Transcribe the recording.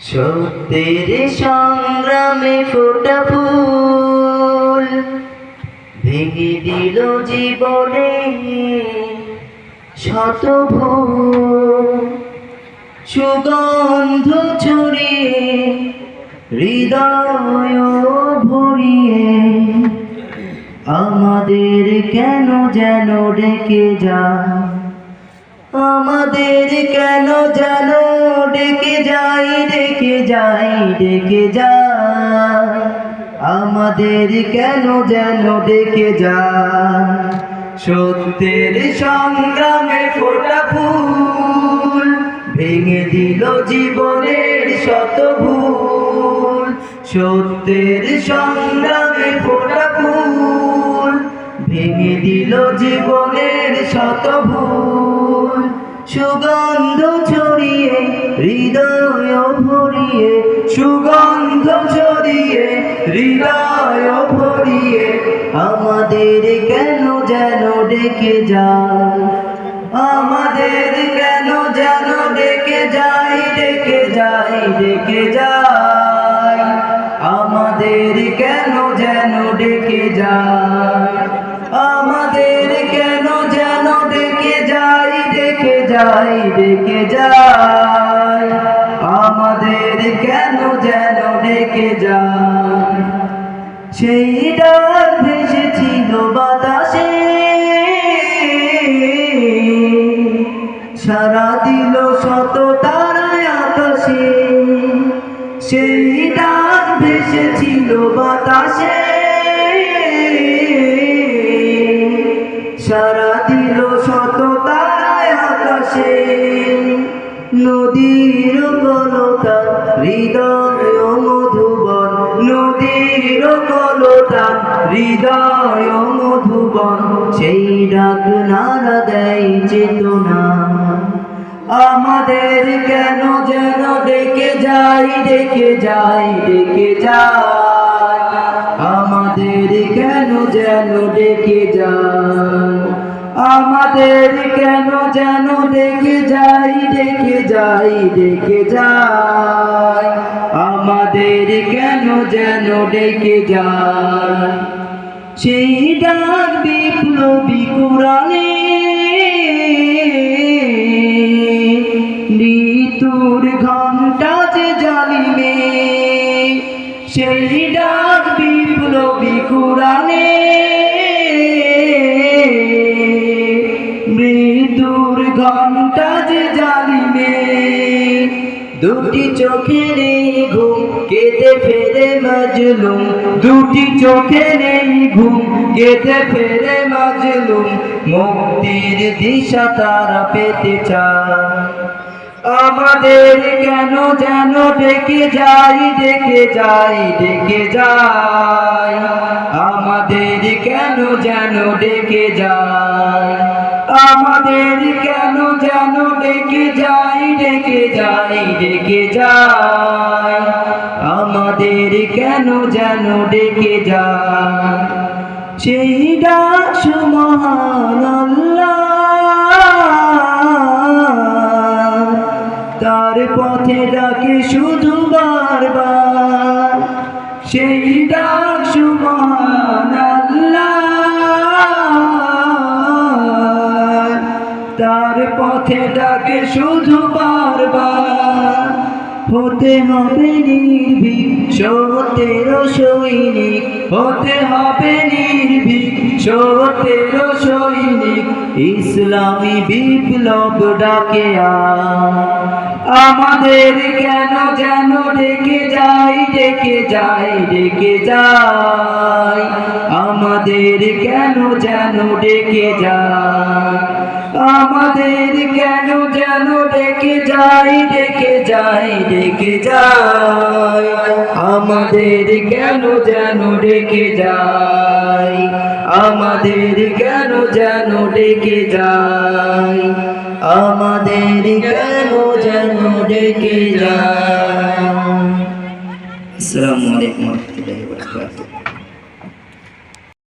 সত্যের সংগ্রামে ফোটা ফুল ভেঙে দিল জীবনে শত সুগন্ধ ছড়িয়ে, হৃদয় ভরিয়ে, আমাদের কেন যেন ডেকে যা আমাদের যাই, ডেকে যাই। আমাদের কেন যেন ডেকে যায় সত্যের সংগ্রামে ফোটা ফুল, ভেঙে দিল জীবনের শত ভুল। সত্যের সংগ্রামে ফোটা ফুল, ভেঙে দিল জীবনের শত ভুল। সুগন্ধ ছড়িয়ে হৃদয় সুগন্ধ ছড়িয়ে, হৃদয় ভরিয়ে, আমাদের কেন যেন ডেকে যায়? আমাদের কেন যেন ডেকে যাই ডেকে যাই ডেকে যাই আমাদের কেন যেন ডেকে যায়? আমাদের কেন যেন ডেকে যাই ডেকে যাই ডেকে যাই ডেকে যায়। সেই ডাক ভেসেছিল বাতাসে। সারা দিল শত তারায় আকাশে। সেই ডাক ভেসেছিল বাতাসে। সারা দিল শত তারায় আকাশে। নদীর কলতা হৃদয় নদীর কলতা হৃদয় মধুবন সেই ডাক নারা দেয় চেতনা। আমাদের কেন যেন ডেকে যাই ডেকে যাই ডেকে যাই আমাদের কেন যেন ডেকে যাই আমাদের কেন যেন ডেকে যাই ডেকে যাই ডেকে যাই আমাদের কেন যেন ডেকে যাই সেই ডাক বিপ্লবী কোরআনে মৃত্যুর ঘণ্টা যে জালিমে। সেই ডাক বিপ্লবী কোরআনে মৃত্যুর ঘণ্টা যে জালিমে। দুটি চোখের ঘুম কেটে ফেরে মজলুম। দুটি চোখের এই ঘুম কেটে ফেরে মজলুম। মুক্তির দিশা তারা পেতে চায়। আমাদের কেন যেন ডেকে যাই ডেকে যাই ডেকে যাই আমাদের কেন যেন ডেকে যাই আমাদের কেন যেন ডেকে যাই ডেকে যাই ডেকে যাই আমাদের কেন যেন ডেকে যাই সেই ডাক আল্লাহ, তার পথে ডাকে শুধু বারবার। সেই ডাক সুমহান পথে ডাকে শুধু বারবার হতে হবে নির্ভীক, সত্যের সৈনিক। হতে হবে নির্ভীক, সত্যের সৈনিক। ইসলামী বিপ্লব ডাকে আমাদের কেন যেন ডেকে যাই ডেকে যাই ডেকে যাই আমাদের কেন যেন ডেকে যাই আমাদের কেন যেন ডেকে যাই ডেকে যাই ডেকে যাই আমাদের কেন যেন ডেকে যাই আমাদের কেন যেন ডেকে যাই আমাদের কেন যেন ডেকে যাই আসসালামু আলাইকুম